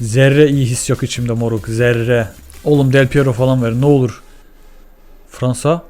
Zerre iyi his yok içimde moruk. Zerre. Oğlum Del Piero falan ver ne olur. Fransa.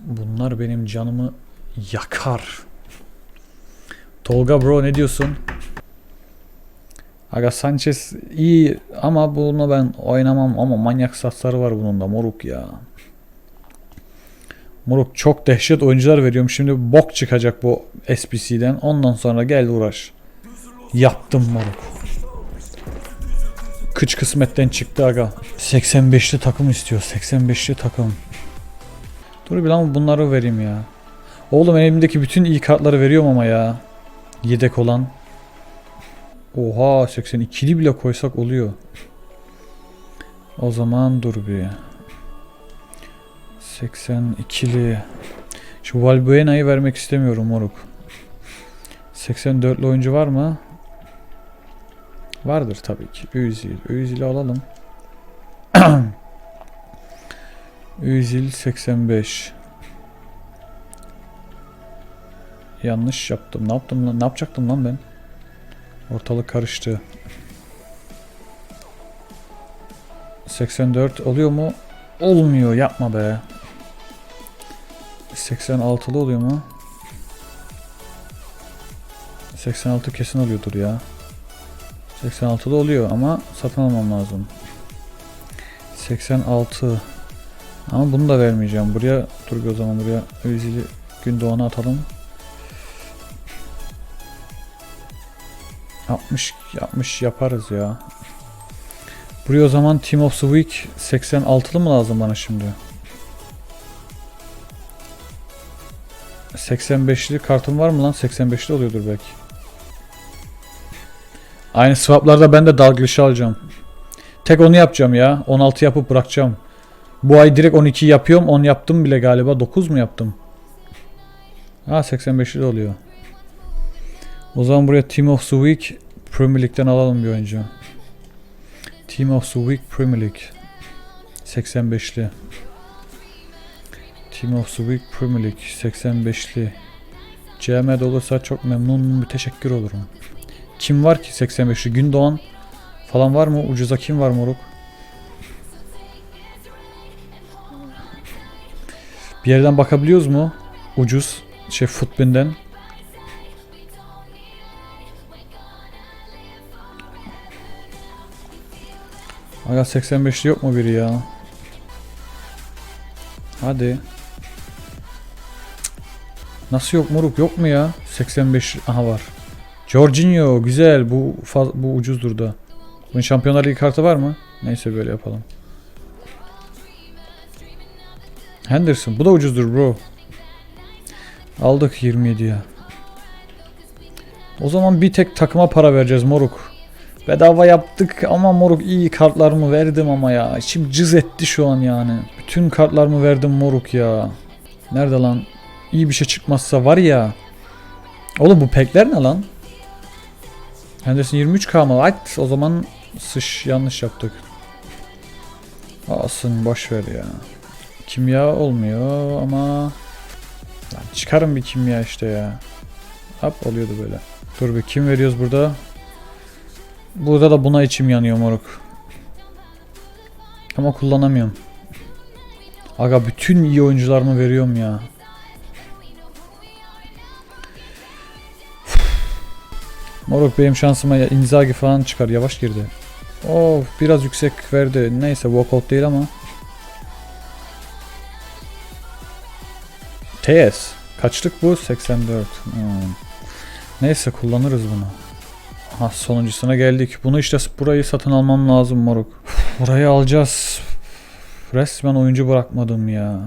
Bunlar benim canımı yakar. Tolga bro ne diyorsun? Aga Sanchez iyi ama bunu ben oynamam ama manyak saçları var bunun da moruk ya. Moruk çok dehşet oyuncular veriyorum. Şimdi bok çıkacak bu SPC'den. Ondan sonra gel uğraş. Yaptım moruk. Kıç kısmetten çıktı aga. 85'li takım istiyor. 85'li takım. Dur bir lan bunları vereyim ya. Oğlum elimdeki bütün iyi kartları veriyorum ama ya. Yedek olan. Oha 82'li bile koysak oluyor. O zaman dur bir. 82'li. Şu Valbuena'yı vermek istemiyorum moruk. 84'lü oyuncu var mı? Vardır tabii ki. Özil. Özil'i alalım. Özil 85. Yanlış yaptım. Ne yaptım lan? Ne yapacaktım lan ben? Ortalık karıştı. 84 oluyor mu? Olmuyor. Yapma be. 86'lı oluyor mu? 86 kesin oluyordur ya. 86'lı oluyor ama satın almam lazım. 86 ama bunu da vermeyeceğim. Buraya dur bir o zaman buraya Özil'i Gündoğan'a atalım. 60 60 yaparız ya. Buraya o zaman Team of the Week 86'lı mı lazım bana şimdi? 85'li kartım var mı lan? 85'li oluyordur belki. Aynı swaplarda ben de dalgılışı alacağım. Tek onu yapacağım ya. 16 yapıp bırakacağım. Bu ay direkt 12 yapıyorum. 10 yaptım bile galiba. 9 mu yaptım? Ha 85'li de oluyor. O zaman buraya Team of the Week Premier League'den alalım bir oyuncu. Team of the Week Premier League. 85'li. Team of the Week Premier League 85'li. CM'de olursa çok memnun müteşekkir olurum. Kim var ki 85'li? Gündoğan falan var mı? Ucuza kim var moruk? Bir yerden bakabiliyoruz mu? Ucuz şey Footbin'den. Aga 85'li yok mu biri ya? Hadi. Nasıl yok moruk yok mu ya? 85 aha var. Jorginho güzel bu bu ucuzdur da. Bunun Şampiyonlar Ligi kartı var mı? Neyse böyle yapalım. Henderson bu da ucuzdur bro. Aldık 27'ye. O zaman bir tek takıma para vereceğiz moruk. Bedava yaptık ama moruk iyi kartlarımı verdim ama ya. İçim cız etti şu an yani. Bütün kartlarımı verdim moruk ya. Nerede lan? İyi bir şey çıkmazsa var ya. Oğlum bu pekler ne lan? Henderson 23k mı? At o zaman sıç yanlış yaptık. Alsın boş ver ya. Kimya olmuyor ama Lan çıkarın bir kimya işte ya. Hop oluyordu böyle. Dur bir kim veriyoruz burada? Burada da buna içim yanıyor moruk. Ama kullanamıyorum. Aga bütün iyi oyuncularımı veriyorum ya. Moruk benim şansıma Inzaghi falan çıkar. Yavaş girdi. Of biraz yüksek verdi. Neyse walkout değil ama. TS. Kaçlık bu? 84. Hmm. Neyse kullanırız bunu. Ha sonuncusuna geldik. Bunu işte burayı satın almam lazım moruk. Burayı alacağız. Resmen oyuncu bırakmadım ya.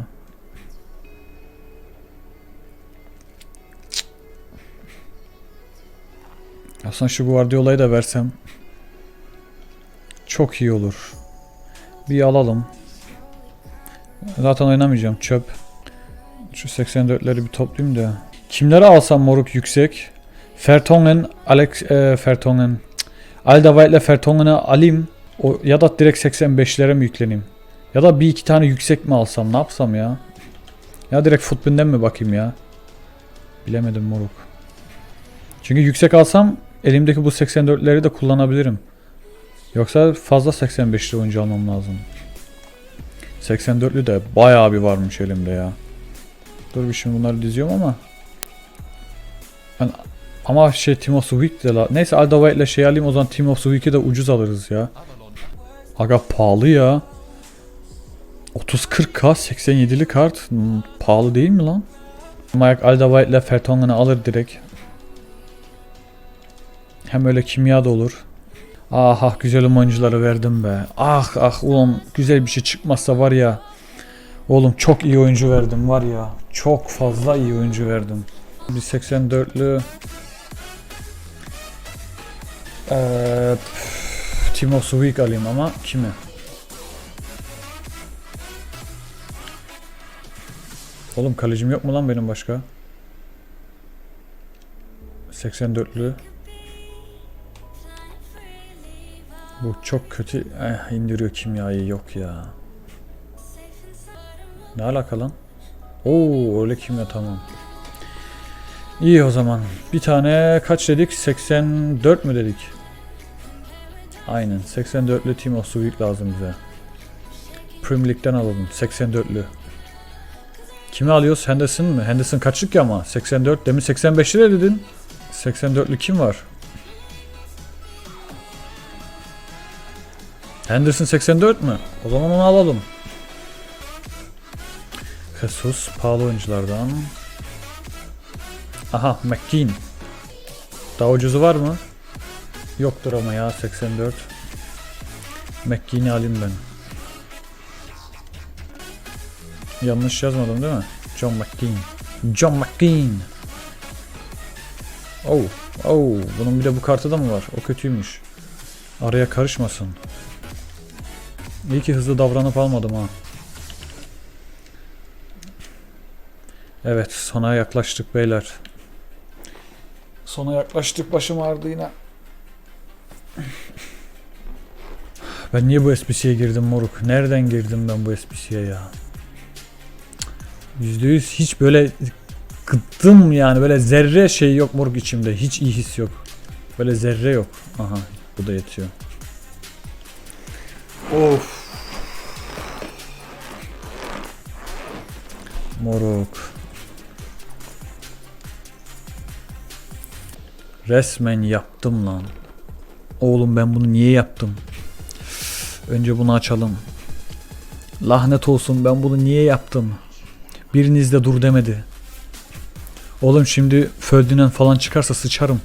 Aslında şu Guardiola'yı da versem çok iyi olur. Bir alalım. Zaten oynamayacağım çöp. Şu 84'leri bir toplayayım da. Kimleri alsam moruk yüksek? Fertongen, Alex e, Fertongen. Alderweireld ile Fertongen'ı alayım. O, ya da direkt 85'lere mi yükleneyim? Ya da bir iki tane yüksek mi alsam ne yapsam ya? Ya direkt footbin'den mi bakayım ya? Bilemedim moruk. Çünkü yüksek alsam elimdeki bu 84'leri de kullanabilirim. Yoksa fazla 85'li oyuncu almam lazım. 84'lü de bayağı bir varmış elimde ya. Dur bir şimdi bunları diziyorum ama. Ben, ama şey Team of the Week de la. Neyse Alda White ile şey alayım o zaman Team of the Week'i de ucuz alırız ya. Aga pahalı ya. 30-40k 87'li kart. Hmm, pahalı değil mi lan? Mike Alda White ile Fertongen'ı alır direkt. Hem öyle kimya da olur. Ah ah güzel oyuncuları verdim be. Ah ah ulan güzel bir şey çıkmazsa var ya. Oğlum çok iyi oyuncu verdim var ya. Çok fazla iyi oyuncu verdim. Bir 84'lü Team of the Week alayım ama kimi? Oğlum kalecim yok mu lan benim başka? 84'lü Bu çok kötü eh, indiriyor kimyayı yok ya. Ne alaka lan? Oo öyle kimya tamam. İyi o zaman. Bir tane kaç dedik? 84 mü dedik? Aynen. 84'lü Team of the Week lazım bize. Premier League'den alalım. 84'lü. Kimi alıyoruz? Henderson mı? Henderson kaçlık ya ama? 84. Demin 85 lira dedin. 84'lü kim var? Henderson 84 mü? O zaman onu alalım. Jesus pahalı oyunculardan. Aha McKean. Daha ucuzu var mı? Yoktur ama ya 84. McKean'i alayım ben. Yanlış yazmadım değil mi? John McKean. John McKean. Oh, oh, bunun bir de bu kartı da mı var? O kötüymüş. Araya karışmasın. İyi ki hızlı davranıp almadım ha. Evet sona yaklaştık beyler. Sona yaklaştık başım ağrıdı yine. Ben niye bu SPC'ye girdim moruk? Nereden girdim ben bu SPC'ye ya? %100 hiç böyle gıttım yani böyle zerre şey yok moruk içimde. Hiç iyi his yok. Böyle zerre yok. Aha bu da yetiyor. Of. Moruk. Resmen yaptım lan. Oğlum ben bunu niye yaptım? Önce bunu açalım. Lahnet olsun ben bunu niye yaptım? Biriniz de dur demedi. Oğlum şimdi Ferdinand falan çıkarsa sıçarım.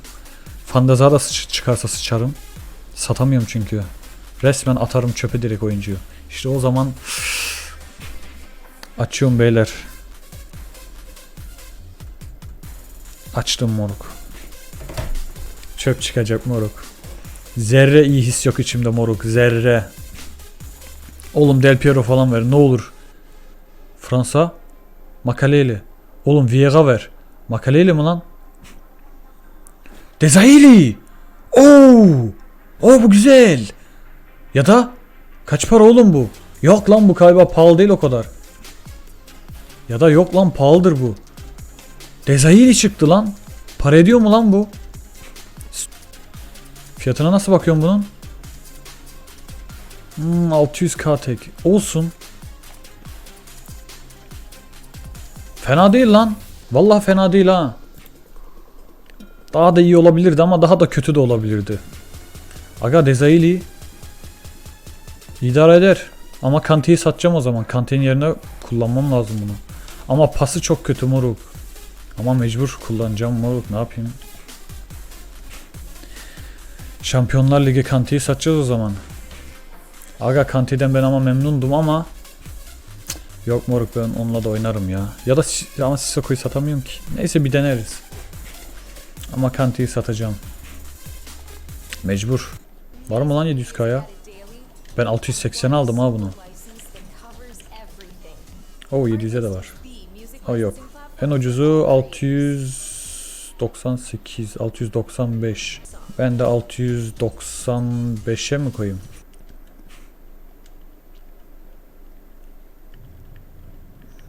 Fandaza da çıkarsa sıçarım. Satamıyorum çünkü. Resmen atarım çöpe direkt oyuncuyu. İşte o zaman açıyorum beyler. Açtım moruk. Çöp çıkacak moruk. Zerre iyi his yok içimde moruk. Zerre. Oğlum Del Piero falan ver ne olur. Fransa. Makaleli. Oğlum Viega ver. Makaleli mi lan? Dezaili. Oo. Oo bu güzel. Ya da kaç para oğlum bu? Yok lan bu galiba pahalı değil o kadar. Ya da yok lan pahalıdır bu. Dezaili çıktı lan. Para ediyor mu lan bu? Fiyatına nasıl bakıyorum bunun? Hmm, 600k tek. Olsun. Fena değil lan. Vallahi fena değil ha. Daha da iyi olabilirdi ama daha da kötü de olabilirdi. Aga Dezaili idare eder. Ama Kante'yi satacağım o zaman. Kante'nin yerine kullanmam lazım bunu. Ama pası çok kötü moruk. Ama mecbur kullanacağım moruk ne yapayım. Şampiyonlar Ligi Kante'yi satacağız o zaman. Aga Kante'den ben ama memnundum ama Yok moruk ben onunla da oynarım ya. Ya da ama Sissoko'yu satamıyorum ki. Neyse bir deneriz. Ama Kante'yi satacağım. Mecbur. Var mı lan 700k'ya? Ben 680 aldım ha bunu. Oo 700'e de var. Ha yok. En ucuzu 698, 695. Ben de 695'e mi koyayım?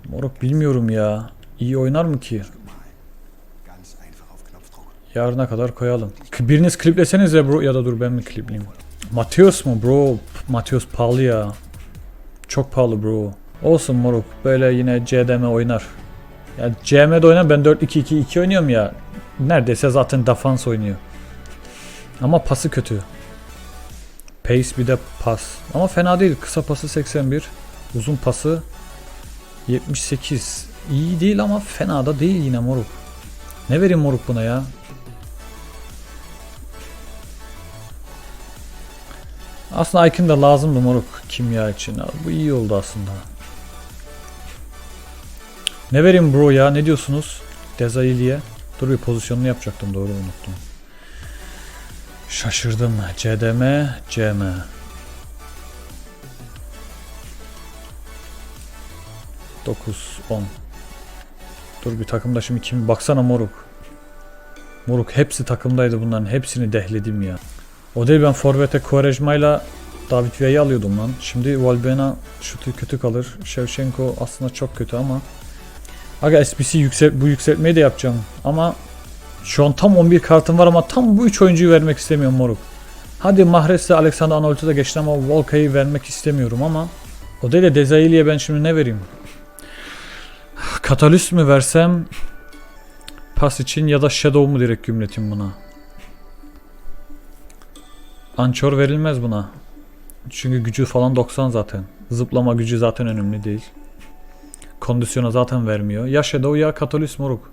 Moruk bilmiyorum ya. İyi oynar mı ki? Yarına kadar koyalım. Biriniz kliplesenize bro ya da dur ben mi klipleyeyim? Mateus mu bro? Mateus pahalı ya. Çok pahalı bro. Olsun moruk. Böyle yine CDM oynar. Ya CM'de oynar ben 4-2-2-2 oynuyorum ya. Neredeyse zaten defans oynuyor. Ama pası kötü. Pace bir de pas. Ama fena değil. Kısa pası 81. Uzun pası 78. İyi değil ama fena da değil yine moruk. Ne vereyim moruk buna ya? Aslında Icon da lazımdı moruk kimya için. Bu iyi oldu aslında. Ne vereyim bro ya ne diyorsunuz? Dezailli'ye. Dur bir pozisyonunu yapacaktım doğru unuttum. Şaşırdım. CDM, CM. Dokuz, on. Dur bir takımda şimdi kim? Baksana moruk. Moruk hepsi takımdaydı bunların. Hepsini dehledim ya. O değil ben Forvet'e Quaresma'yla David Villa'yı alıyordum lan. Şimdi Valbuena şutu kötü kalır. Shevchenko aslında çok kötü ama. Aga SBC yüksel bu yükseltmeyi de yapacağım. Ama şu an tam 11 kartım var ama tam bu 3 oyuncuyu vermek istemiyorum moruk. Hadi Mahrez'le Alexander Arnold'u da geçtim ama Volka'yı vermek istemiyorum ama. O değil de Dezailli'ye ben şimdi ne vereyim? Katalüs mü versem? Pas için ya da Shadow mu direkt gümletim buna? Ançor verilmez buna. Çünkü gücü falan 90 zaten. Zıplama gücü zaten önemli değil. Kondisyona zaten vermiyor. Ya Shadow ya Katalüs moruk.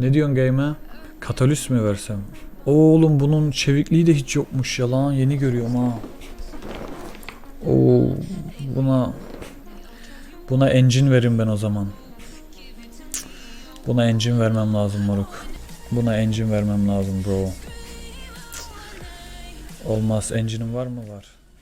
Ne diyorsun game'e? Katalüs mü versem? Oğlum bunun çevikliği de hiç yokmuş ya lan. Yeni görüyorum ha. Oo, buna buna engine verin ben o zaman. Buna engine vermem lazım moruk. Buna engine vermem lazım bro. Olmaz. Engine'in var mı? Var.